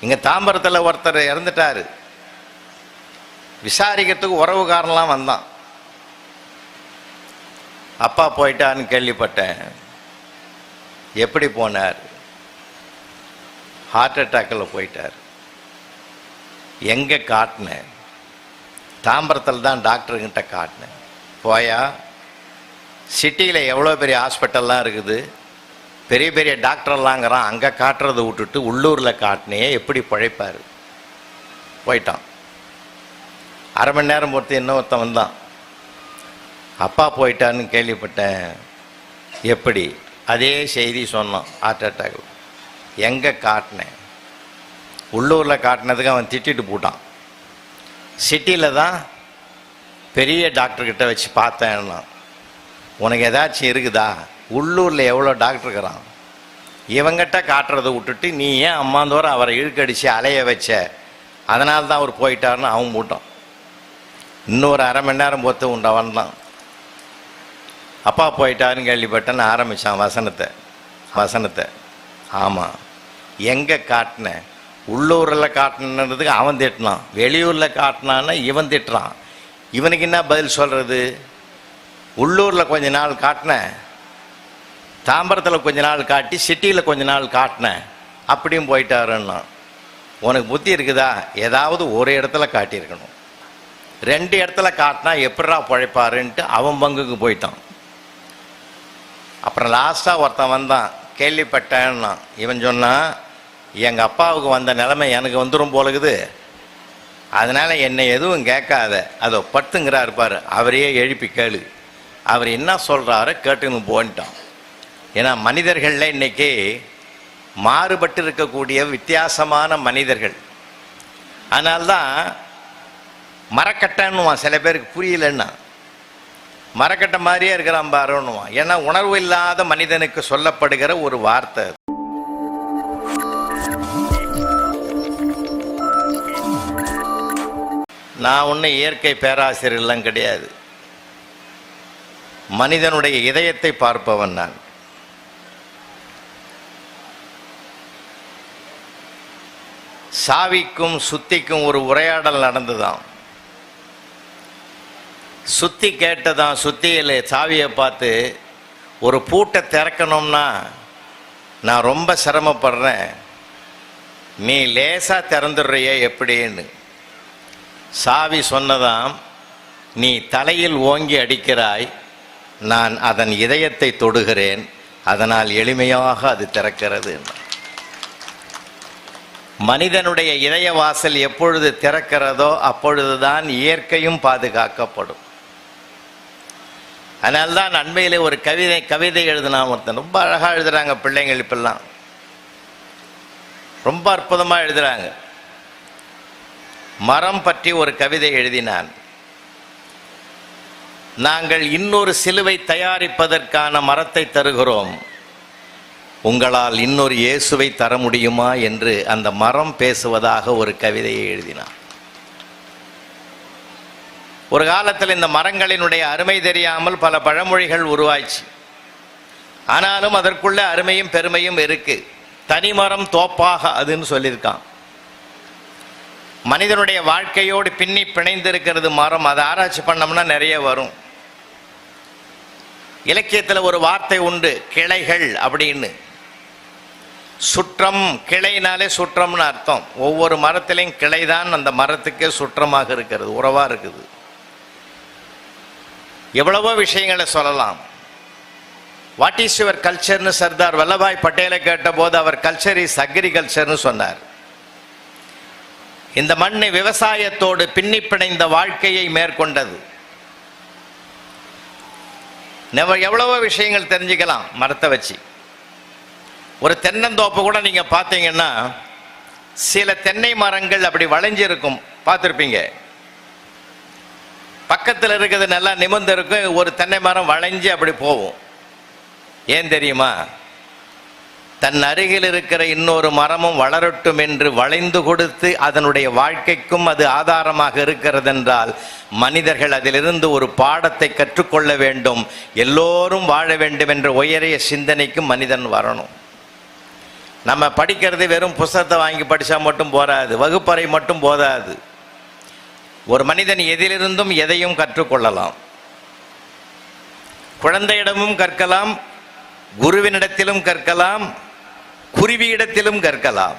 இங்கே தாம்பரத்தில் ஒருத்தர் இறந்துட்டாரு. விசாரிக்கிறதுக்கு உறவுக்காரன்லாம் வந்தான். அப்பா போயிட்டான்னு கேள்விப்பட்டேன். எப்படி போனார்? ஹார்ட் அட்டாக்கில் போயிட்டார். எங்கே காட்டினேன்? தாம்பரத்தில் தான் டாக்டருங்கிட்ட காட்டினேன். போயா? சிட்டியில் எவ்வளோ பெரிய ஹாஸ்பிட்டல்லாம் இருக்குது? பெரிய பெரிய டாக்டர்லாங்கிறான் அங்கே காட்டுறதை விட்டுட்டு உள்ளூரில் காட்டினே எப்படி பழைப்பார்? போயிட்டான். அரை மணி நேரம் பொறுத்து இன்னொருத்தன் வந்தான். அப்பா போயிட்டான்னு கேள்விப்பட்டேன். எப்படி? அதே செய்தி சொன்னான் ஹார்ட் அட்டாக் எங்கே காட்டினேன்? உள்ளூரில் காட்டினதுக்கு அவன் திட்டிட்டு போட்டான். சிட்டியில் தான் பெரிய டாக்டர்கிட்ட வச்சு பார்த்தேன்னா உனக்கு ஏதாச்சும் இருக்குதா? உள்ளூரில் எவ்வளோ டாக்டர் இருக்கிறான்? இவங்கிட்ட காட்டுறதை விட்டுட்டு நீ ஏன் அம்மாந்தோறும் அவரை இழுக்கடிச்சு அலைய வச்ச? அதனால தான் அவர் போயிட்டாருன்னு அவன் போட்டான் இன்னொரு அரை மணி நேரம் பொத்து உண்டவன் தான் அப்பா போயிட்டாருன்னு கேள்விப்பட்டேன்னு ஆரம்பித்தான் வசனத்தை. வசனத்தை. ஆமாம் எங்கே காட்டினேன் உள்ளூரில் காட்டினதுக்கு அவன் திட்டினான். வெளியூரில் காட்டினான்னா இவன் திட்டுறான். இவனுக்கு என்ன பதில் சொல்கிறது உள்ளூரில் கொஞ்ச நாள் காட்டினேன் தாம்பரத்தில் கொஞ்ச நாள் காட்டி சிட்டியில் கொஞ்ச நாள் காட்டினேன். அப்படியும் போயிட்டாருன்னா உனக்கு புத்தி இருக்குதா? ஏதாவது ஒரு இடத்துல காட்டியிருக்கணும். ரெண்டு இடத்துல காட்டினா எப்படா பழைப்பாருன்ட்டு அவன் பங்குக்கு போயிட்டான். அப்புறம் லாஸ்ட்டாக ஒருத்தன் வந்தான். கேள்விப்பட்டேன்னா இவன் சொன்னான் எங்கள் அப்பாவுக்கு வந்த நிலைமை எனக்கு வந்துடும் போலகுது. அதனால் என்னை எதுவும் கேட்காத. அதோ பத்துங்கிறா இருப்பார் அவரையே எழுப்பி கேளு. அவர் என்ன சொல்கிறாரோ கேட்டுன்னு போன்ட்டான். ஏன்னா மனிதர்களில் இன்றைக்கி மாறுபட்டு இருக்கக்கூடிய வித்தியாசமான மனிதர்கள். அதனால்தான் மரக்கட்டைன்னுவான் சில பேருக்கு புரியலன்னா. மரக்கட்டை மாதிரியே இருக்கிறான் பாருன்னுவான். ஏன்னா உணர்வு இல்லாத மனிதனுக்கு சொல்லப்படுகிற ஒரு வார்த்தை அது. நான் ஒன்றும் இயற்கை பேராசிரியர்லாம் கிடையாது. மனிதனுடைய இதயத்தை பார்ப்பவன் நான். சாவிக்கும் சுத்திக்கும் ஒரு உரையாடல் நடந்துதான். சுத்தி கேட்டதான் சுத்தியில் சாவியை பார்த்து ஒரு பூட்டை திறக்கணும்னா நான் ரொம்ப சிரமப்படுறேன். நீ லேசாக திறந்துடுறிய எப்படின்னு. சாவி சொன்னதாம் நீ தலையில் ஓங்கி அடிக்கிறாய். நான் அதன் இதயத்தை தொடுகிறேன். அதனால் எளிமையாக அது திறக்கிறது. மனிதனுடைய இதய வாசல் எப்பொழுது திறக்கிறதோ அப்பொழுதுதான் இயற்கையும் பாதுகாக்கப்படும். அதனால்தான் அண்மையில் ஒரு கவிதை கவிதை எழுதினா ஒருத்தன் ரொம்ப அழகாக எழுதுறாங்க பிள்ளைங்கள் இப்பெல்லாம். ரொம்ப அற்புதமாக எழுதுறாங்க. மரம் பற்றி ஒரு கவிதை எழுதினான். நாங்கள் இன்னொரு சிலுவை தயாரிப்பதற்கான மரத்தை தருகிறோம். உங்களால் இன்னொரு இயேசுவை தர முடியுமா என்று அந்த மரம் பேசுவதாக ஒரு கவிதையை எழுதினான். ஒரு காலத்தில் இந்த மரங்களினுடைய அருமை தெரியாமல் பல பழமொழிகள் உருவாச்சு ஆனாலும் அதற்குள்ள அருமையும் பெருமையும் இருக்கு. தனிமரம் தோப்பாக அதுன்னு சொல்லியிருக்கான். மனிதனுடைய வாழ்க்கையோடு பின்னி பிணைந்திருக்கிறது மரம். அதை ஆராய்ச்சி பண்ணோம்னா நிறைய வரும். இலக்கியத்தில் ஒரு வார்த்தை உண்டு கிளைகள் அப்படின்னு. சுற்றம் கிளைனாலே சுற்றம்னு அர்த்தம். ஒவ்வொரு மரத்திலையும் கிளைதான் அந்த மரத்துக்கே சுற்றமாக இருக்கிறது உறவாக இருக்குது. எவ்வளவோ விஷயங்களை சொல்லலாம். வாட் இஸ் யுவர் கல்ச்சர்னு சர்தார் வல்லபாய் பட்டேலை கேட்டபோது அவர் கல்ச்சர் இஸ் அக்ரிகல்ச்சர்னு சொன்னார். இந்த மண் விவசாயத்தோடு பின்னி பிணைந்த வாழ்க்கையை மேற்கொண்டது. எவ்வளவோ விஷயங்கள் தெரிஞ்சுக்கலாம் மரத்தை வச்சு. ஒரு தென்னந்தோப்பை கூட நீங்க பார்த்தீங்கன்னா சில தென்னை மரங்கள் அப்படி வளைஞ்சிருக்கும். பார்த்துருப்பீங்க. பக்கத்தில் இருக்கிறது நல்லா நிமிர்ந்து இருக்கும் ஒரு தென்னை மரம் வளைஞ்சு அப்படி போகும். ஏன் தெரியுமா? தன் அருகில் இருக்கிற இன்னொரு மரமும் வளரட்டும் என்று வளைந்து கொடுத்து அதனுடைய வாழ்க்கைக்கும் அது ஆதாரமாக இருக்கிறது என்றால் மனிதர்கள் அதிலிருந்து ஒரு பாடத்தை கற்றுக்கொள்ள வேண்டும். எல்லோரும் வாழ வேண்டும் என்ற உயரிய சிந்தனைக்கும் மனிதன் வரணும். நம்ம படிக்கிறது வெறும் புஸ்தகத்தை வாங்கி படித்தா மட்டும் போராது வகுப்பறை மட்டும் போதாது. ஒரு மனிதன் எதிலிருந்தும் எதையும் கற்றுக்கொள்ளலாம். குழந்தையிடமும் கற்கலாம் குருவினிடத்திலும் கற்கலாம் குருவியிடத்திலும் கற்கலாம்.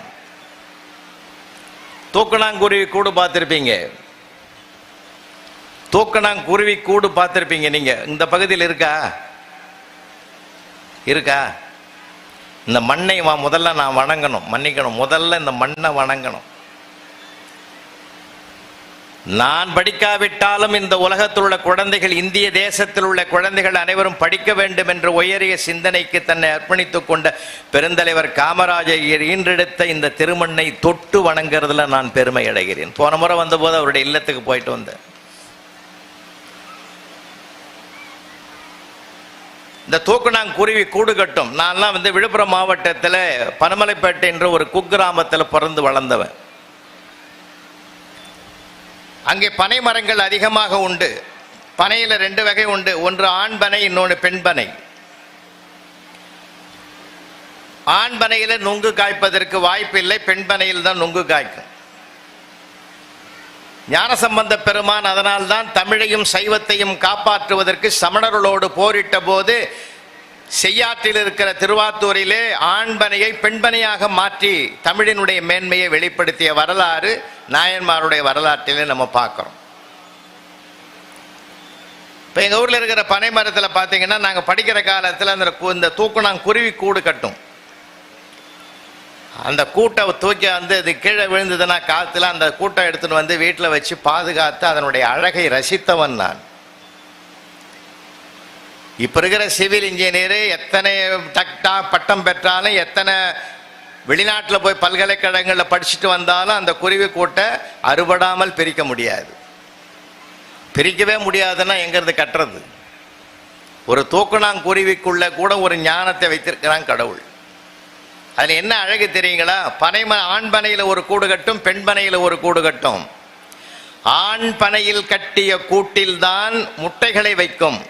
தூக்கணாங்குருவி கூடு பார்த்துருப்பீங்க. தூக்கணாங்குருவி கூடு பார்த்துருப்பீங்க நீங்கள் இந்த பகுதியில் இருக்கா? இருக்கா? இந்த மண்ணை வா- முதல்ல நான் வணங்கணும். மன்னிக்கணும். முதல்ல இந்த மண்ணை வணங்கணும். நான் படிக்காவிட்டாலும் இந்த உலகத்தில் உள்ள குழந்தைகள் இந்திய தேசத்தில் உள்ள குழந்தைகள் அனைவரும் படிக்க வேண்டும் என்ற உயரிய சிந்தனைக்கு தன்னை அர்ப்பணித்துக் கொண்ட பெருந்தலைவர் காமராஜர் ஈன்றெடுத்த இந்த திருமண்ணை தொட்டு வணங்குறதுல நான் பெருமை அடைகிறேன். போன முறை வந்தபோது அவருடைய இல்லத்துக்கு போயிட்டு வந்தேன். இந்த தூக்குனாங்குருவி கூடு கட்டும் நான்லாம் வந்து விழுப்புரம் மாவட்டத்தில் பனமலைப்பேட்டை என்ற ஒரு குக்கிராமத்தில் பிறந்து வளர்ந்தவன். அங்கே பனை மரங்கள் அதிகமாக உண்டு. பனையில் ரெண்டு வகை உண்டு. ஒன்று ஆண் பனை இன்னொன்று பெண் பனை. ஆண் பனையில் நுங்கு காய்ப்பதற்கு வாய்ப்பில்லை பெண் பனையில் தான் நுங்கு காய்க்கும். ஞானசம்பந்த பெருமான் அதனால்தான் தமிழையும் சைவத்தையும் காப்பாற்றுவதற்கு சமணர்களோடு போரிட்ட போது செய்யாற்றில் இருக்கிற திருவாத்தூரிலே ஆண்பனையை பெண்பனையாக மாற்றி தமிழினுடைய மேன்மையை வெளிப்படுத்திய வரலாறு நாயன்மாருடைய வரலாற்றிலே நம்ம பார்க்குறோம். இப்போ எங்கள் ஊரில் இருக்கிற பனை மரத்தில் பார்த்தீங்கன்னா நாங்கள் படிக்கிற காலத்தில் அந்த இந்த தூக்குனாங்க குருவி கூடு கட்டும். அந்த கூட்டை தூக்கி வந்து அது கீழே விழுந்ததுன்னா காற்றுல அந்த கூட்டை எடுத்துன்னு வந்து வீட்டில் வச்சு பாதுகாத்து அதனுடைய அழகை ரசித்தவன் நான். இப்போ இருக்கிற சிவில் இன்ஜினியரு எத்தனை டக்டா பட்டம் பெற்றாலும் எத்தனை வெளிநாட்டில் போய் பல்கலைக்கழகங்களில் படிச்சுட்டு வந்தாலும் அந்த குருவி கூட்டை அறுபடாமல் பிரிக்க முடியாது. பிரிக்கவே முடியாதுன்னா எங்கிறது கட்டுறது? ஒரு தூக்குனாங்குருவிக்குள்ள கூட ஒரு ஞானத்தை வைத்திருக்கிறான் கடவுள். அதில் என்ன அழகு தெரியுங்களா? பனைம ஆண் பனையில் ஒரு கூடு கட்டும் பெண் பனையில் ஒரு கூடு கட்டும். ஆண் பனையில் கட்டிய கூட்டில்தான் முட்டைகளை வைக்கும்.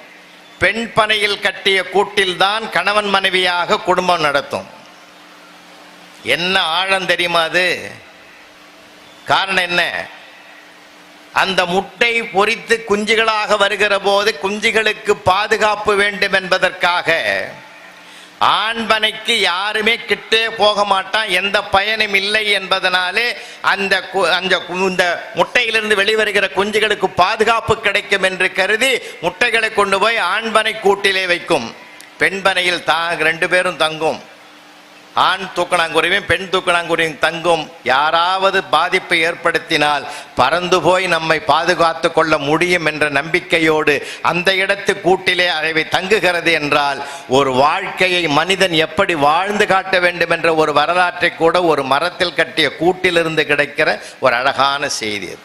பெண் பனையில் கட்டிய கூட்டில்தான் கணவன் மனைவியாக குடும்பம் நடத்தும். என்ன ஆழம் தெரியுமா அது? காரணம் என்ன? அந்த முட்டை பொரித்து குஞ்சுகளாக வருகிற போது குஞ்சுகளுக்கு பாதுகாப்பு வேண்டும் என்பதற்காக ஆண்பனைக்கு யாருமே கிட்டே போக மாட்டான். எந்த பயனும் இல்லை என்பதனாலே அந்த கு- அந்த இந்த முட்டையிலிருந்து வெளிவருகிற குஞ்சுகளுக்கு பாதுகாப்பு கிடைக்கும் என்று கருதி முட்டைகளை கொண்டு போய் ஆண்பனை கூட்டிலே வைக்கும். பெண்பனையில் தா ரெண்டு பேரும் தங்கும். ஆண் தூக்கணாங்குருவியும் பெண் தூக்கணாங்குருவியும் தங்கும் யாராவது பாதிப்பை ஏற்படுத்தினால் பறந்து போய் நம்மை பாதுகாத்து கொள்ள முடியும் என்ற நம்பிக்கையோடு அந்த இடத்து கூட்டிலே அவை தங்குகிறது என்றால் ஒரு வாழ்க்கையை மனிதன் எப்படி வாழ்ந்து காட்ட வேண்டும் என்ற ஒரு வரலாற்றை கூட ஒரு மரத்தில் கட்டிய கூட்டிலிருந்து கிடைக்கிற ஒரு அழகான செய்தி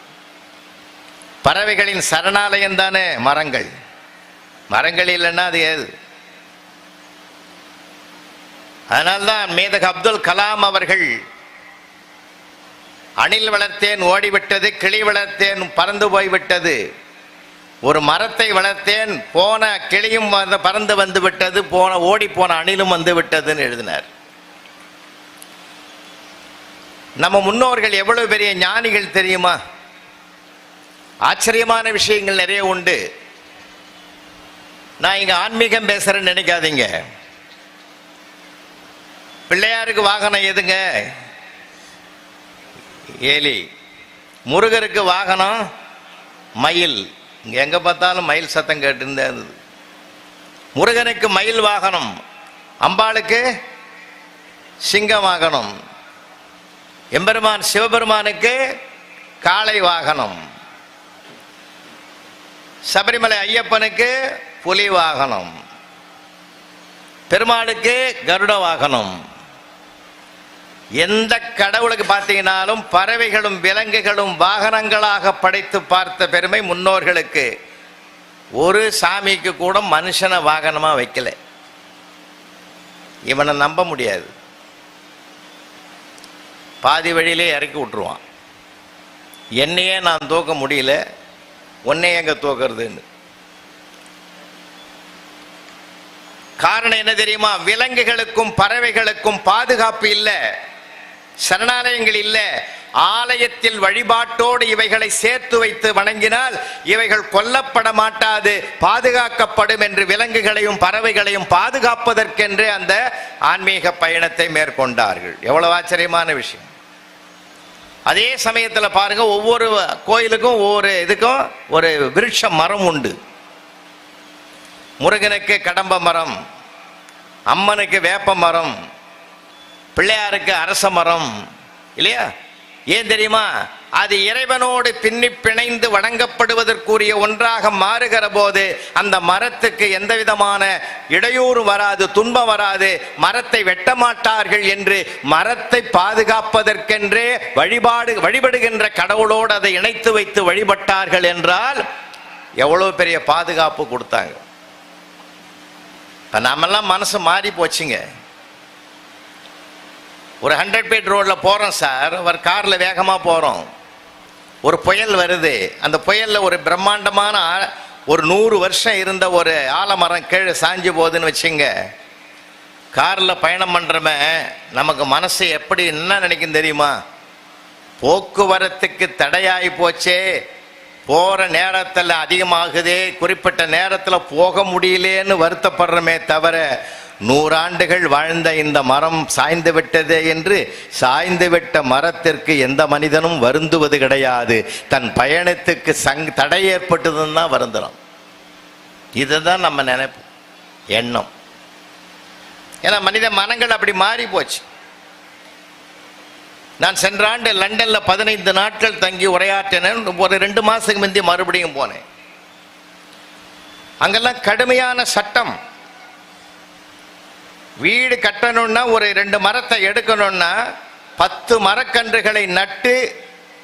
பறவைகளின் சரணாலயம் தானே? மரங்கள். மரங்கள் இல்லைன்னா அது ஏது? அதனால்தான் மேதக அப்துல் கலாம் அவர்கள் அணில் வளர்த்தேன் ஓடிவிட்டது கிளி வளர்த்தேன் பறந்து போய்விட்டது ஒரு மரத்தை வளர்த்தேன் போன கிளியும் வந்து பறந்து வந்து விட்டது போன ஓடி போன அணிலும் வந்து விட்டதுன்னு எழுதினார். நம்ம முன்னோர்கள் எவ்வளவு பெரிய ஞானிகள் தெரியுமா? ஆச்சரியமான விஷயங்கள் நிறைய உண்டு. நான் இங்க ஆன்மீகம் பேசுறேன்னு நினைக்காதீங்க. பிள்ளையாருக்கு வாகனம் எதுங்க? ஏலி முருகருக்கு வாகனம் மயில். இங்கே எங்கே பார்த்தாலும் மயில் சத்தம் கேட்டுருந்தே இருந்தது. முருகனுக்கு மயில் வாகனம் அம்பாளுக்கு சிங்க வாகனம். எம்பெருமான் சிவபெருமானுக்கு காளை வாகனம். சபரிமலை ஐயப்பனுக்கு புலி வாகனம். பெருமாளுக்கு கருட வாகனம். எந்த கடவுளுக்கு பார்த்தீங்கன்னாலும் பறவைகளும் விலங்குகளும் வாகனங்களாக படைத்து பார்த்த பெருமை முன்னோர்களுக்கு. ஒரு சாமிக்கு கூட மனுஷனை வாகனமாக வைக்கல. இவனை நம்ப முடியாது. பாதி வழியிலே இறக்கி விட்டுருவான். என்னையே நான் தூக்க முடியல உன்னையே எங்கே தூக்குறதுன்னு. காரணம் என்ன தெரியுமா? விலங்குகளுக்கும் பறவைகளுக்கும் பாதுகாப்பு இல்லை. சரணாலயங்கள் இல்லை. ஆலயத்தில் வழிபாட்டோடு இவைகளை சேர்த்து வைத்து வணங்கினால் இவைகள் கொல்லப்பட மாட்டாது பாதுகாக்கப்படும் என்று விலங்குகளையும் பறவைகளையும் பாதுகாப்பதற்கென்று அந்த ஆன்மீக பயணத்தை மேற்கொண்டார்கள். எவ்வளவு ஆச்சரியமான விஷயம். அதே சமயத்தில் பாருங்க ஒவ்வொரு கோயிலுக்கும் ஒவ்வொரு இதுக்கும் ஒரு விருட்ச மரம் உண்டு. முருகனுக்கு கடம்ப மரம் அம்மனுக்கு வேப்ப மரம் பிள்ளையாருக்கு அரச மரம் இல்லையா? ஏன் தெரியுமா? அது இறைவனோடு பின்னி பிணைந்து வணங்கப்படுவதற்குரிய ஒன்றாக மாறுகிற போது அந்த மரத்துக்கு எந்த விதமான இடையூறு வராது துன்பம் வராது மரத்தை வெட்ட மாட்டார்கள் என்று மரத்தை பாதுகாப்பதற்கென்றே வழிபாடு வழிபடுகின்ற கடவுளோடு அதை இணைத்து வைத்து வழிபட்டார்கள் என்றால் எவ்வளவு பெரிய பாதுகாப்பு கொடுத்தாங்க. இப்போ நாமெல்லாம் மனசு மாறி போச்சுங்க ஒரு ஹண்ட்ரட் ஃபீட் ரோட்டில் போகிறோம் சார் ஒரு காரில் வேகமாக போகிறோம் ஒரு புயல் வருது. அந்த புயலில் ஒரு பிரம்மாண்டமான ஒரு நூறு வருஷம் இருந்த ஒரு ஆலமரம் கீழே சாஞ்சு போகுதுன்னு வச்சுங்க. காரில் பயணம் பண்ணுறவன் நமக்கு மனசு எப்படி என்ன நினைக்கும் தெரியுமா? போக்குவரத்துக்கு தடையாகி போச்சே. போகிற நேரத்தில் அதிகமாகுதே. குறிப்பிட்ட நேரத்தில் போக முடியலேன்னு வருத்தப்படுறமே தவிர நூறாண்டுகள் வாழ்ந்த இந்த மரம் சாய்ந்து விட்டதே என்று சாய்ந்து விட்ட மரத்திற்கு எந்த மனிதனும் வருந்துவது கிடையாது. தன் பயணத்துக்கு சங் தடை ஏற்பட்டதுன்னு தான் வருந்துறோம். இதுதான் நம்ம நினைப்போம் எண்ணம். ஏன்னா மனித மனங்கள் அப்படி மாறி போச்சு. நான் சென்ற ஆண்டு லண்டன்ல பதினைந்து நாட்கள் தங்கி உரையாற்றினேன். ஒரு ரெண்டு மாசத்துக்கு முந்தைய மறுபடியும் போனேன். அங்கெல்லாம் கடுமையான சட்டம். வீடு கட்டணும்னா ஒரு ரெண்டு மரத்தை எடுக்கணும்னா பத்து மரக்கன்றுகளை நட்டு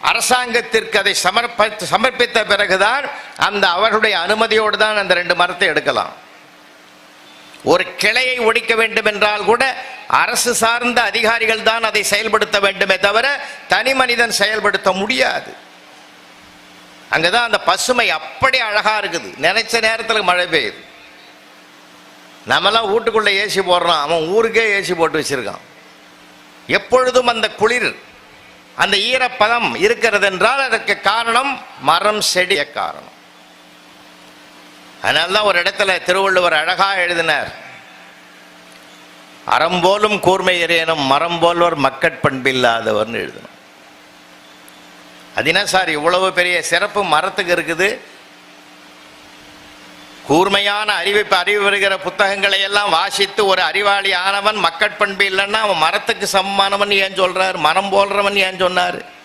அரசாங்கத்திற்கு அதை சமர்ப்ப சமர்ப்பித்த பிறகுதான் அந்த அவர்களுடைய அனுமதியோடு தான் அந்த ரெண்டு மரத்தை எடுக்கலாம். ஒரு கிளையை ஒடிக்க வேண்டும் என்றால் கூட அரசு சார்ந்த அதிகாரிகள் தான் அதை செயல்படுத்த வேண்டுமே தவிர தனி மனிதன் செயல்படுத்த முடியாது. அங்கதான் அந்த பசுமை அப்படி அழகா இருக்குது. நினைச்ச நேரத்தில் மழை பெய்யுது. நம்மலாம் வீட்டுக்குள்ளே ஏசி போடுறோம். அவன் ஊருக்கே ஏசி போட்டு வச்சிருக்கான். எப்பொழுதும் அந்த குளிர் அந்த ஈரப்பதம் இருக்கிறது என்றால் அதற்கு காரணம் மரம் செடிய காரணம். அதனால்தான் ஒரு இடத்துல திருவள்ளுவர் அழகாக எழுதினார். அறம்போலும் கூர்மை எறியனும் மரம் போல்வர் மக்கட்பண்பில்லாதவர்னு எழுதணும். அது என்ன சார் இவ்வளவு பெரிய சிறப்பு மரத்துக்கு இருக்குது. கூர்மையான அறிவு அறிவு வருகிற புத்தகங்களை எல்லாம் வாசித்து ஒரு அறிவாளி ஆனவன் மக்கட்பண்பு இல்லைன்னா அவன் மரத்துக்கு சமமானவன் ஏன் சொல்றார்? மரம் போல்றவன் ஏன் சொன்னார்?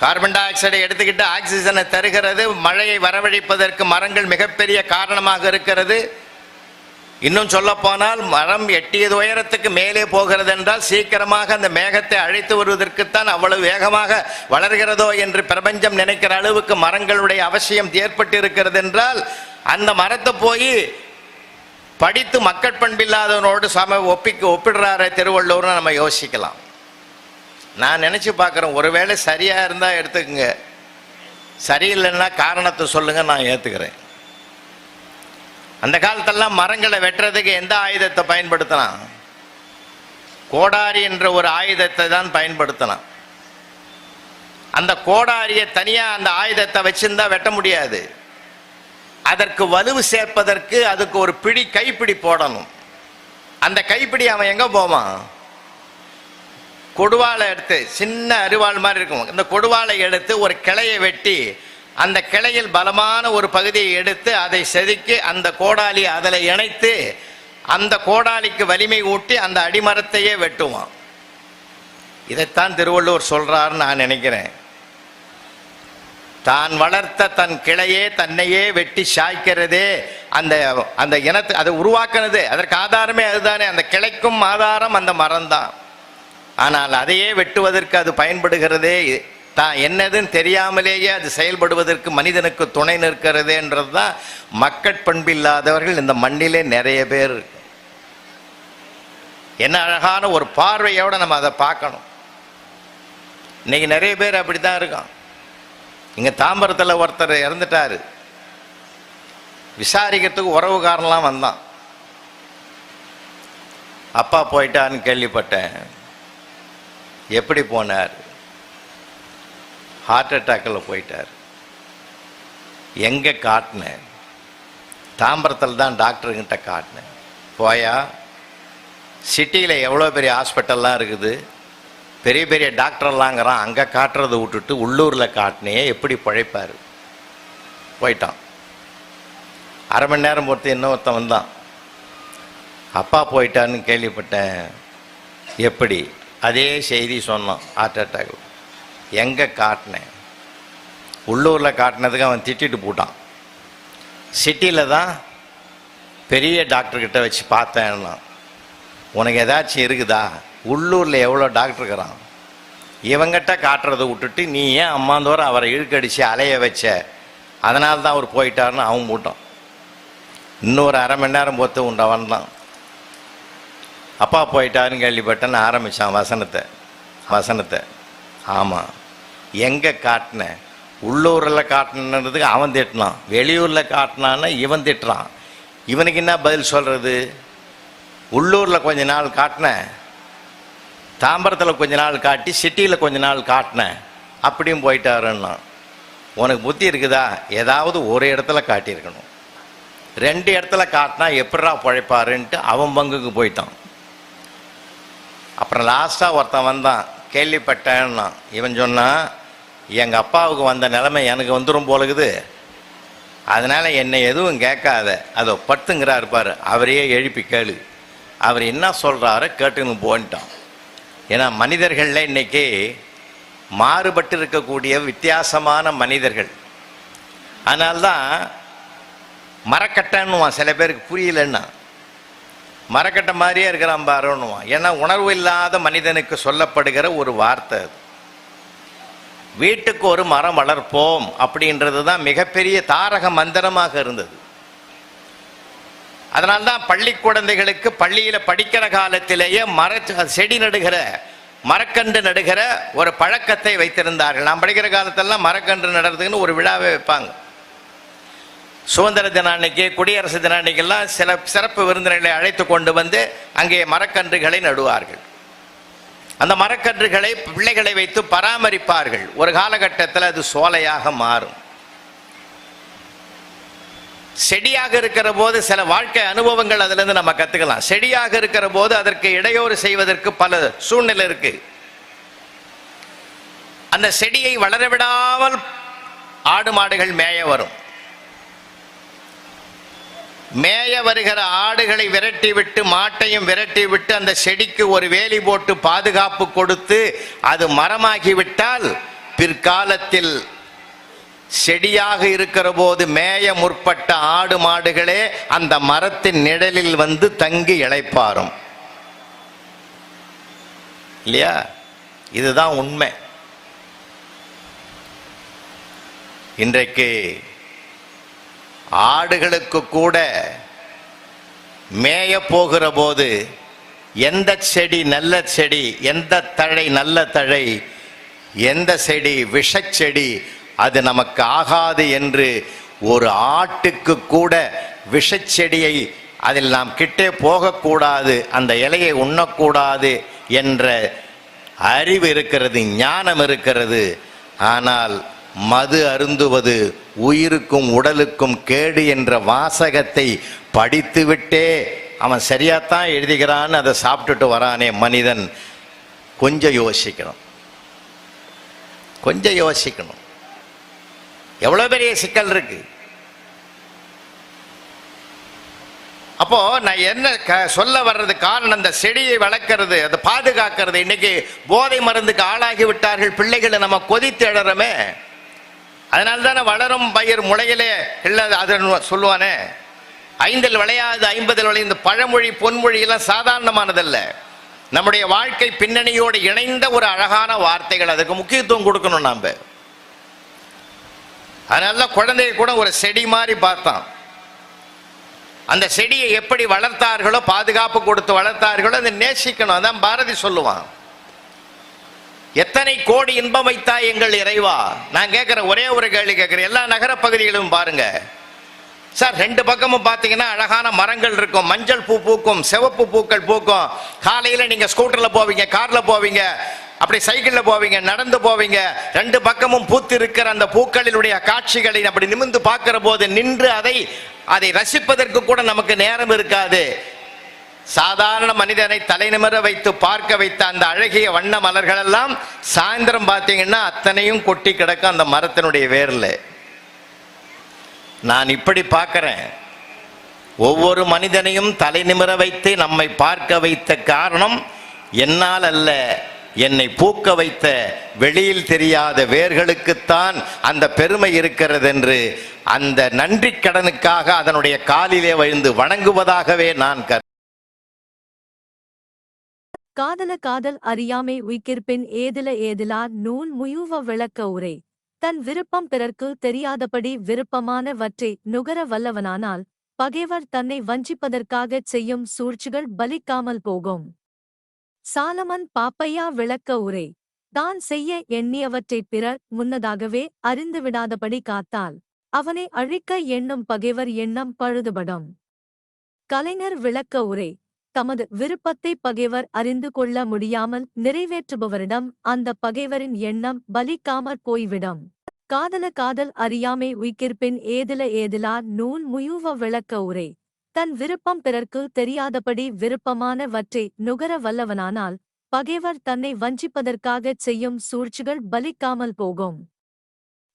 கார்பன் டை ஆக்சைடை எடுத்துக்கிட்டு ஆக்சிஜனை தருகிறது. மழையை வரவழைப்பதற்கு மரங்கள் மிகப்பெரிய காரணமாக இருக்கிறது. இன்னும் சொல்லப்போனால் மரம் எட்டியது உயரத்துக்கு மேலே போகிறது என்றால் சீக்கிரமாக அந்த மேகத்தை அழைத்து வருவதற்குத்தான் அவ்வளவு வேகமாக வளர்கிறதோ என்று பிரபஞ்சம் நினைக்கிற அளவுக்கு மரங்களுடைய அவசியம் ஏற்பட்டு இருக்கிறது என்றால் அந்த மரத்தை போய் படித்து மக்கட்பண்பில்லாதவனோடு சம ஒப்பிக்க ஒப்பிடுறாரு திருவள்ளுவர்னு நம்ம யோசிக்கலாம். நான் நினச்சி பார்க்குறேன் ஒருவேளை சரியாக இருந்தால் எடுத்துக்கங்க. சரியில்லைன்னா காரணத்தை சொல்லுங்கள் நான் ஏற்றுக்கிறேன் அந்த காலத்தெல்லாம் மரங்களை வெட்டுறதுக்கு எந்த ஆயுதத்தை பயன்படுத்தலாம்? கோடாரி என்ற ஒரு ஆயுதத்தை தான் பயன்படுத்தினான் அந்த கோடாரியை தனியாக அந்த ஆயுதத்தை வச்சிருந்தா வெட்ட முடியாது. அதற்கு வலுவு சேர்ப்பதற்கு அதுக்கு ஒரு பிடி கைப்பிடி போடணும். அந்த கைப்பிடி அவன் எங்கே போவான்? கொடுவாளை எடுத்து சின்ன அரிவாள் மாதிரி இருக்கும். இந்த கொடுவாளை எடுத்து ஒரு கிளையை வெட்டி அந்த கிளையில் பலமான ஒரு பகுதியை எடுத்து அதை செதுக்கி அந்த கோடாலி அதில் இணைத்து அந்த கோடாலிக்கு வலிமை ஊட்டி அந்த அடிமரத்தையே வெட்டுவான். இதைத்தான் திருவள்ளுவர் சொல்கிறாருன்னு நான் நினைக்கிறேன். தான் வளர்த்த தன் கிளையே தன்னையே வெட்டி சாய்க்கிறதே அந்த அந்த இனத்தை அதை உருவாக்குனது. அதற்கு ஆதாரமே அதுதானே. அந்த கிளைக்கும் ஆதாரம் அந்த மரம்தான். ஆனால் அதையே வெட்டுவதற்கு அது பயன்படுகிறதே தான் என்னதுன்னு தெரியாமலேயே அது செயல்படுவதற்கு மனிதனுக்கு துணை நிற்கிறதுன்றது தான் மக்கட்பண்பில்லாதவர்கள் இந்த மண்ணிலே நிறைய பேர் என்ன அழகான ஒரு பார்வையோடு நம்ம அதை பார்க்கணும். இன்னைக்கு நிறைய பேர் அப்படி தான் இருக்கான் இங்கே தாம்பரத்தில் ஒருத்தர் இறந்துட்டாரு. விசாரிக்கிறதுக்கு உறவுக்காரன்லாம் வந்தான். அப்பா போயிட்டான்னு கேள்விப்பட்டேன். எப்படி போனார்? ஹார்ட் அட்டாக்கில் போயிட்டார். எங்கே காட்டினேன்? தாம்பரத்தில் தான் டாக்டருங்கிட்ட காட்டினேன். போயா சிட்டியில் எவ்வளோ பெரிய ஹாஸ்பிட்டல்லாம் இருக்குது? பெரிய பெரிய டாக்டர்லாங்கிறான் அங்கே காட்டுறதை விட்டுட்டு உள்ளூரில் காட்டினே எப்படி பிழைப்பார்? போயிட்டான். அரை மணி நேரம் பொறுத்து இன்னொருத்தன் வந்தான். அப்பா போயிட்டான்னு கேள்விப்பட்டேன். எப்படி? அதே செய்தி சொன்னான். ஹார்ட் அட்டாக் எங்கே காட்டினேன்? உள்ளூரில் காட்டினதுக்கு அவன் திட்டிட்டு போட்டான். சிட்டியில் தான் பெரிய டாக்டர்கிட்ட வச்சு பார்த்தேன்னா உனக்கு ஏதாச்சும் இருக்குதா? உள்ளூரில் எவ்வளோ டாக்டர் இருக்கிறான்? இவங்கிட்ட காட்டுறதை விட்டுட்டு நீ ஏன் அம்மாந்தோறும் அவரை இழுக்கடிச்சு அலைய வச்ச? அதனால தான் அவர் போயிட்டாருன்னு அவன் போட்டான் இன்னொரு அரை மணி நேரம் பொறுத்து உண்டவன் வந்தான் அப்பா போயிட்டாருன்னு கேள்விப்பட்டேன்னு ஆரம்பித்தான் வசனத்தை வசனத்தை. ஆமாம் எங்கே காட்டினேன் உள்ளூரில் காட்டினதுக்கு அவன் திட்டினான். வெளியூரில் காட்டினான்னா இவன் திட்டுறான். இவனுக்கு என்ன பதில் சொல்கிறது உள்ளூரில் கொஞ்ச நாள் காட்டினேன் தாம்பரத்தில் கொஞ்ச நாள் காட்டி சிட்டியில் கொஞ்ச நாள் காட்டினேன் அப்படியும் போயிட்டாருன்னா. உனக்கு புத்தி இருக்குதா? ஏதாவது ஒரு இடத்துல காட்டியிருக்கணும். ரெண்டு இடத்துல காட்டினா எப்படிடா பிழைப்பாருன்ட்டு அவன் பங்குக்கு போயிட்டான். அப்புறம் லாஸ்ட்டாக ஒருத்தன் வந்தான். கேள்விப்பட்டேன்னா இவன் சொன்னான் எங்கள் அப்பாவுக்கு வந்த நிலைமை எனக்கு வந்துடும் போலகுது. அதனால் என்னை எதுவும் கேட்காத. அதை படுத்துங்கிறா இருப்பார் அவரையே எழுப்பி கேளு. அவர் என்ன சொல்கிறாரோ கேட்டுன்னு போன்ட்டான் ஏன்னா மனிதர்களில் இன்றைக்கி மாறுபட்டு இருக்கக்கூடிய வித்தியாசமான மனிதர்கள். அதனால்தான் மரக்கட்டைன்னுவான். சில பேருக்கு புரியலன்னா மரக்கட்டை மாதிரியே இருக்கிறான் பாருன்னுவான். ஏன்னா உணர்வு இல்லாத மனிதனுக்கு சொல்லப்படுகிற ஒரு வார்த்தை அது. வீட்டுக்கு ஒரு மரம் வளர்ப்போம் அப்படின்றது தான் மிகப்பெரிய தாரக மந்திரமாக இருந்தது. அதனால்தான் பள்ளி குழந்தைகளுக்கு பள்ளியில் படிக்கிற காலத்திலேயே மர செடி நடுகிற மரக்கன்று நடுகிற ஒரு பழக்கத்தை வைத்திருந்தார்கள். நான் படிக்கிற காலத்தெல்லாம் மரக்கன்று நடுறதுக்குன்னு ஒரு விழாவை வைப்பாங்க. சுதந்திர தின அன்னைக்கு குடியரசு தின அன்னைக்கெல்லாம் சில சிறப்பு விருந்தினர்களை அழைத்து கொண்டு வந்து அங்கே மரக்கன்றுகளை நடுவார்கள். அந்த மரக்கன்றுகளை பிள்ளைகளை வைத்து பராமரிப்பார்கள். ஒரு காலகட்டத்தில் அது சோலையாக மாறும். செடியாக இருக்கிற போது சில வாழ்க்கை அனுபவங்கள் அதிலிருந்து நம்ம கற்றுக்கலாம் செடியாக இருக்கிற போது அதற்கு இடையூறு செய்வதற்கு பல சூழ்நிலை இருக்கு. அந்த செடியை வளர விடாமல் ஆடு மாடுகள் மேய வரும். மேய வருகிற ஆடுகளை விரட்டி விட்டு மாட்டையும் விரட்டி விட்டு அந்த செடிக்கு ஒரு வேலி போட்டு பாதுகாப்பு கொடுத்து அது மரமாகிவிட்டால் பிற்காலத்தில் செடியாக இருக்கிற போது மேய முற்பட்ட ஆடு மாடுகளே அந்த மரத்தின் நிழலில் வந்து தங்கி இளைப்பாரும் இல்லையா? இதுதான் உண்மை. இன்றைக்கு ஆடுகளுக்கு கூட மேய போகிற போது எந்த செடி நல்ல செடி எந்த தழை நல்ல தழை எந்த செடி விஷச்செடி அது நமக்கு ஆகாது என்று ஒரு ஆட்டுக்கு கூட விஷச்செடியை அதில் நாம் கிட்டே போகக்கூடாது அந்த இலையை உண்ணக்கூடாது என்ற அறிவு இருக்கிறது ஞானம் இருக்கிறது. ஆனால் மது அருந்துவது உயிருக்கும் உடலுக்கும் கேடு என்ற வாசகத்தை படித்துவிட்டே அவன் சரியாத்தான் எழுதுகிறான்னு அதை சாப்பிட்டுட்டு வரானே மனிதன். கொஞ்சம் யோசிக்கணும். கொஞ்சம் யோசிக்கணும். எவ்வளோ பெரிய சிக்கல் இருக்கு? அப்போ நான் என்ன க சொல்ல வர்றது காரணம் அந்த செடியை வளர்க்கறது அதை பாதுகாக்கிறது. இன்னைக்கு போதை மருந்துக்கு ஆளாகி விட்டார்கள் பிள்ளைகளை நம்ம கொதித்து எழறமே. அதனால தானே வளரும் பயிர் முளையிலே இல்லை அது சொல்லுவானே? ஐந்தில் விளையாது ஐம்பதில் விளைய இந்த பழமொழி பொன்மொழி எல்லாம் சாதாரணமானதல்ல. நம்முடைய வாழ்க்கை பின்னணியோடு இணைந்த ஒரு அழகான வார்த்தைகள். அதுக்கு முக்கியத்துவம் கொடுக்கணும் நாம். அதனால தான் குழந்தைய கூட ஒரு செடி மாதிரி பார்த்தான். அந்த செடியை எப்படி வளர்த்தார்களோ பாதுகாப்பு கொடுத்து வளர்த்தார்களோ அதை நேசிக்கணும். அதான் பாரதி சொல்லுவான். எத்தனை கோடி இன்பம் வைத்தா எங்கள் இறைவா? நான் கேட்கிற ஒரே ஒரு கேள்வி கேட்கிறேன் எல்லா நகர பகுதிகளிலும் பாருங்க. சார் ரெண்டு பக்கமும் பார்த்தீங்கன்னா அழகான மரங்கள் இருக்கும். மஞ்சள் பூ பூக்கும் சிவப்பு பூக்கள் பூக்கும். காலையில் நீங்கள் ஸ்கூட்டரில் போவீங்க காரில் போவீங்க அப்படி சைக்கிளில் போவீங்க நடந்து போவீங்க. ரெண்டு பக்கமும் பூத்து இருக்கிற அந்த பூக்களினுடைய காட்சிகளை அப்படி நிமிர்ந்து பார்க்கிற போது நின்று அதை அதை ரசிப்பதற்கு கூட நமக்கு நேரம் இருக்காது. சாதாரண மனிதனை தலைநிமிர வைத்து பார்க்க வைத்த அந்த அழகிய வண்ண மலர்கள் எல்லாம் சாயந்தரம் பார்த்தீங்கன்னா அத்தனையும் கொட்டி கிடக்கும் அந்த மரத்தினுடைய வேர்ல. நான் இப்படி பார்க்கறேன். ஒவ்வொரு மனிதனையும் தலைநிமிர வைத்து நம்மை பார்க்க வைத்த காரணம் என்னால் அல்ல என்னை பூக்க வைத்த வெளியில் தெரியாத வேர்களுக்குத்தான் அந்த பெருமை இருக்கிறது என்று அந்த நன்றி கடனுக்காக அதனுடைய காலிலே விழுந்து வணங்குவதாகவே நான் கரு காதல காதல் அறியாமை உய்கிற்பின் ஏதில ஏதிலா நூன் முயுவ விளக்க உரை. தன் விருப்பம் பிறர்க்கு தெரியாதபடி விருப்பமானவற்றை நுகர வல்லவனானால் பகைவர் தன்னை வஞ்சிப்பதற்காகச் செய்யும் சூழ்ச்சிகள் பலிக்காமல் போகும். சாலமன் பாப்பையா விளக்க உரை. தான் செய்ய எண்ணியவற்றைப் பிறர் முன்னதாகவே அறிந்துவிடாதபடி காத்தால் அவனை அழிக்க எண்ணும் பகைவர் எண்ணம் பழுதுபடும். கலைஞர் விளக்க உரை. தமது விருப்பத்தை பகைவர் அறிந்து கொள்ள முடியாமல் நிறைவேற்றுபவரிடம் அந்த பகைவரின் எண்ணம் பலிக்காமற் போய்விடும். காதல காதல் அறியாமை உய்கிற்பின் ஏதில ஏதிலா நூன் முயுவ விளக்க உரை. தன் விருப்பம் பிறர்க்கு தெரியாதபடி விருப்பமானவற்றை நுகர வல்லவனானால் பகைவர் தன்னை வஞ்சிப்பதற்காகச் செய்யும் சூழ்ச்சிகள் பலிக்காமல் போகும்.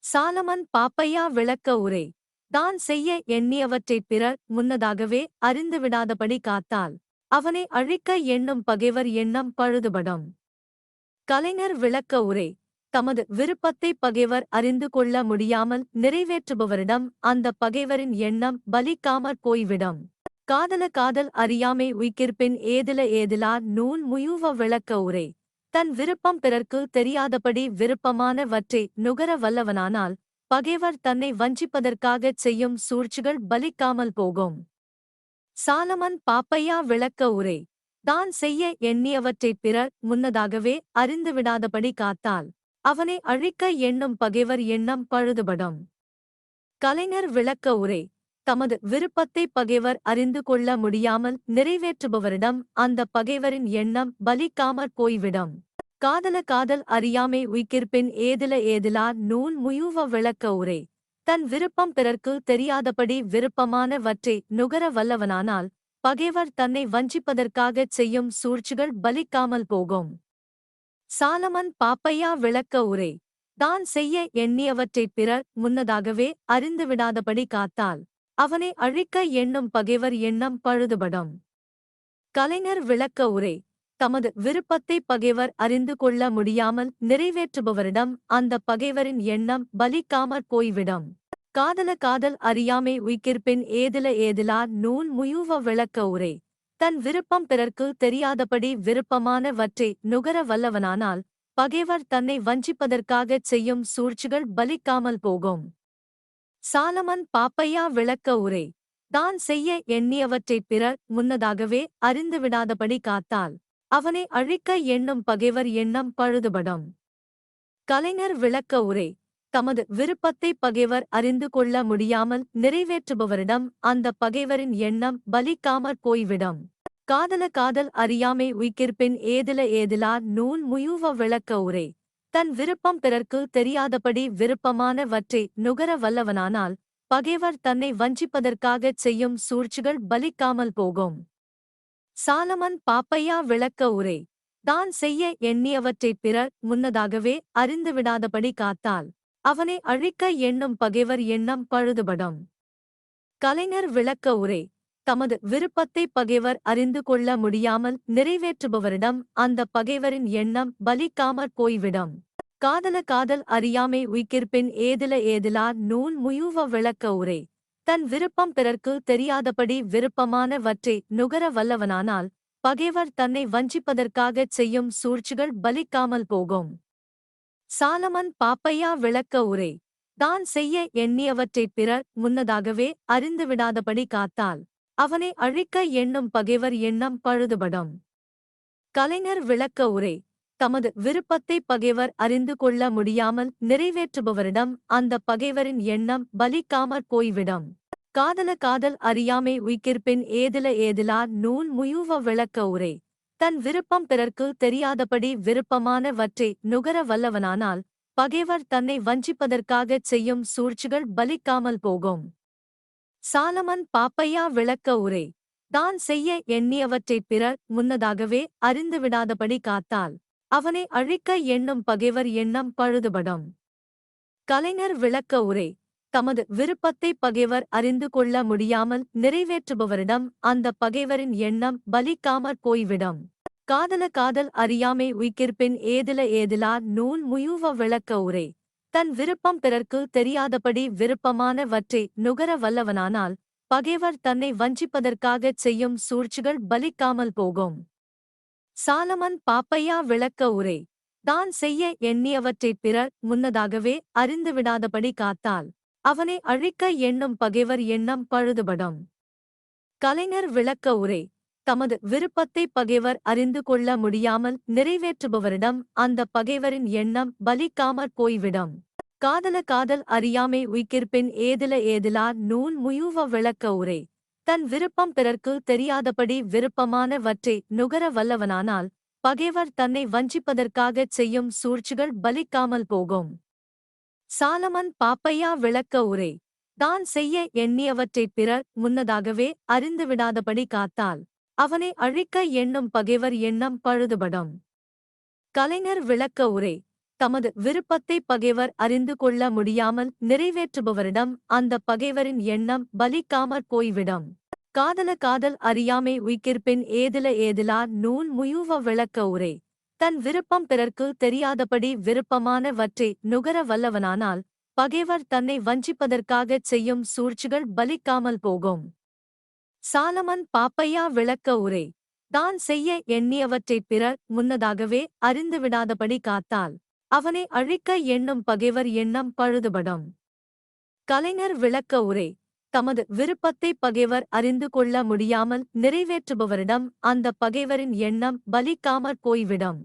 சாலமன் பாப்பையா விளக்க உரை. தான் செய்ய எண்ணியவற்றைப் பிறர் முன்னதாகவே அறிந்துவிடாதபடி காத்தால் அவனை அழிக்க எண்ணும் பகைவர் எண்ணம் பழுதுபடும். கலைஞர் விளக்க உரை. தமது விருப்பத்தை பகைவர் அறிந்து கொள்ள முடியாமல் நிறைவேற்றுபவரிடம் அந்த பகைவரின் எண்ணம் பலிக்காமற் போய்விடும். காதல காதல் அறியாமை உய்கிற்பின் ஏதில ஏதிலா நூல் முயூவ விளக்க உரை. தன் விருப்பம் பிறர்க்கு தெரியாதபடி விருப்பமானவற்றை நுகர வல்லவனானால் பகைவர் தன்னை வஞ்சிப்பதற்காகச் செய்யும் சூழ்ச்சிகள் பலிக்காமல் போகும். சாலமன் பாப்பையா விளக்க உரை. தான் செய்ய எண்ணியவற்றைப் பிறர் முன்னதாகவே அறிந்துவிடாதபடி காத்தால் அவனை அழிக்க எண்ணும் பகைவர் எண்ணம் பழுதுபடும். கலைஞர் விளக்க உரை. தமது விருப்பத்தை பகைவர் அறிந்து கொள்ள முடியாமல் நிறைவேற்றுபவரிடம் அந்த பகைவரின் எண்ணம் பலிக்காமற் போய்விடும். காதல காதல் அறியாமை உய்கிற்பின் ஏதில ஏதிலா நூல் முயுவ விளக்க உரை. தன் விருப்பம் பிறர்க்கு தெரியாதபடி விருப்பமானவற்றை நுகர வல்லவனானால் பகைவர் தன்னை வஞ்சிப்பதற்காகச் செய்யும் சூழ்ச்சிகள் பலிக்காமல் போகும். சாலமன் பாப்பையா விளக்க உரை. தான் செய்ய எண்ணியவற்றைப் பிறர் முன்னதாகவே அறிந்துவிடாதபடி காத்தால் அவனை அழிக்க எண்ணும் பகைவர் எண்ணம் பழுதுபடும். கலைஞர் விளக்க உரை. தமது விருப்பத்தை பகைவர் அறிந்து கொள்ள முடியாமல் நிறைவேற்றுபவரிடம் அந்த பகைவரின் எண்ணம் பலிக்காமற் போய்விடும். காதல காதல் அறியாமை உய்கிற்பின் ஏதில ஏதிலா நூல் முயுவ விளக்க உரை. தன் விருப்பம் பிறர்க்கு தெரியாதபடி விருப்பமான வற்றை நுகர வல்லவனானால் பகைவர் தன்னை வஞ்சிப்பதற்காகச் செய்யும் சூழ்ச்சிகள் பலிக்காமல் போகும். சாலமன் பாப்பையா விளக்க உரை. தான் செய்ய எண்ணியவற்றைப் பிறர் முன்னதாகவே அறிந்துவிடாதபடி காத்தால் அவனை அழிக்க எண்ணும் பகைவர் எண்ணம் பழுதுபடும். கலைஞர் விளக்க உரை. தமது விருப்பத்தை பகைவர் அறிந்து கொள்ள முடியாமல் நிறைவேற்றுபவரிடம் அந்த பகைவரின் எண்ணம் பலிக்காமற் போய்விடும். காதல காதல் அறியாமை உய்கிற்பின் ஏதில ஏதிலா நூல் முயூவ விளக்க உரை. தன் விருப்பம் பிறர்க்கு தெரியாதபடி விருப்பமானவற்றை நுகர வல்லவனானால் பகைவர் தன்னை வஞ்சிப்பதற்காகச் செய்யும் சூழ்ச்சிகள் பலிக்காமல் போகும். சாலமன் பாப்பையா விளக்க உரை. தான் செய்ய எண்ணியவற்றைப் பிறர் முன்னதாகவே அறிந்துவிடாதபடி காத்தால் அவனை அழிக்க எண்ணும் பகைவர் எண்ணம் பழுதுபடும். கலைஞர் விளக்க உரை. தமது விருப்பத்தை பகைவர் அறிந்து கொள்ள முடியாமல் நிறைவேற்றுபவரிடம் அந்த பகைவரின் எண்ணம் பலிக்காமற் போய்விடும். காதல காதல் அறியாமை உய்கிற்பின் ஏதில ஏதிலா நூல் முயுவ விளக்க உரை. தன் விருப்பம் பிறர்க்கு தெரியாதபடி விருப்பமானவற்றை நுகர வல்லவனானால் பகைவர் தன்னை வஞ்சிப்பதற்காகச் செய்யும் சூழ்ச்சிகள் பலிக்காமல் போகும். சாலமன் பாப்பையா விளக்க உரை. தான் செய்ய எண்ணியவற்றைப் பிறர் முன்னதாகவே அறிந்துவிடாதபடி காத்தால் அவனை அழிக்க எண்ணும் பகைவர் எண்ணம் பழுதுபடும். கலைஞர் விளக்க உரை. தமது விருப்பத்தை பகைவர் அறிந்து கொள்ள முடியாமல் நிறைவேற்றுபவரிடம் அந்த பகைவரின் எண்ணம் பலிக்காமற் போய்விடும். காதல காதல் அறியாமை உய்கிற்பின் ஏதில ஏதிலார் நூல் முயுவ விளக்க உரை. தன் விருப்பம் பிறர்க்கு தெரியாதபடி விருப்பமானவற்றை நுகர வல்லவனானால் பகைவர் தன்னை வஞ்சிப்பதற்காகச் செய்யும் சூழ்ச்சிகள் பலிக்காமல் போகும். சாலமன் பாப்பையா விளக்க உரை. தான் செய்ய எண்ணியவற்றைப் பிறர் முன்னதாகவே அறிந்துவிடாதபடி காத்தால் அவனை அழிக்க எண்ணும் பகைவர் எண்ணம் பழுதுபடும். கலைஞர் விளக்க உரை. தமது விருப்பத்தை பகைவர் அறிந்து கொள்ள முடியாமல் நிறைவேற்றுபவரிடம் அந்த பகைவரின் எண்ணம் பலிக்காமற் போய்விடும். காதல காதல் அறியாமை உய்கிற்பின் ஏதில ஏதிலா நூல் முயூவ விளக்க உரை. தன் விருப்பம் பிறர்க்கு தெரியாதபடி விருப்பமானவற்றை நுகர வல்லவனானால் பகைவர் தன்னை வஞ்சிப்பதற்காகச் செய்யும் சூழ்ச்சிகள் பலிக்காமல் போகும். சாலமன் பாப்பையா விளக்க உரை. தான் செய்ய எண்ணியவற்றைப் பிறர் முன்னதாகவே அறிந்துவிடாதபடி காத்தால் அவனை அழிக்க எண்ணும் பகைவர் எண்ணம் பழுதுபடும். கலைஞர் விளக்க உரை. தமது விருப்பத்தை பகைவர் அறிந்து கொள்ள முடியாமல் நிறைவேற்றுபவரிடம் அந்த பகைவரின் எண்ணம் பலிக்காமற் போய்விடும். காதல காதல் அறியாமை உய்கிற்பின் ஏதில ஏதிலார் நூல் முயுவ விளக்க உரை. தன் விருப்பம் பிறர்க்கு தெரியாதபடி விருப்பமானவற்றை நுகர வல்லவனானால் பகைவர் தன்னை வஞ்சிப்பதற்காகச் செய்யும் சூழ்ச்சிகள் பலிக்காமல் போகும். சாலமன் பாப்பையா விளக்க உரை. தான் செய்ய எண்ணியவற்றைப் பிறர் முன்னதாகவே அறிந்துவிடாதபடி காத்தால் அவனை அழிக்க எண்ணும் பகைவர் எண்ணம் பழுதுபடும். கலைஞர் விளக்க உரை. தமது விருப்பத்தை பகைவர் அறிந்து கொள்ள முடியாமல் நிறைவேற்றுபவரிடம் அந்த பகைவரின் எண்ணம் பலிக்காமற் போய்விடும். காதல காதல் அறியாமை உய்கிற்பின் ஏதில ஏதிலா நூல் முயுவ விளக்க உரை. தன் விருப்பம் பிறர்க்கு தெரியாதபடி விருப்பமானவற்றை நுகர வல்லவனானால் பகைவர் தன்னை வஞ்சிப்பதற்காகச் செய்யும் சூழ்ச்சிகள் பலிக்காமல் போகும். சாலமன் பாப்பையா விளக்க உரை. தான் செய்ய எண்ணியவற்றைப் பிறர் முன்னதாகவே அறிந்துவிடாதபடி காத்தால் அவனை அழிக்க எண்ணும் பகைவர் எண்ணம் பழுதுபடும். கலைஞர் விளக்க உரை. தமது விருப்பத்தை பகைவர் அறிந்து கொள்ள முடியாமல் நிறைவேற்றுபவரிடம் அந்த பகைவரின் எண்ணம் பலிக்காமற் போய்விடும்.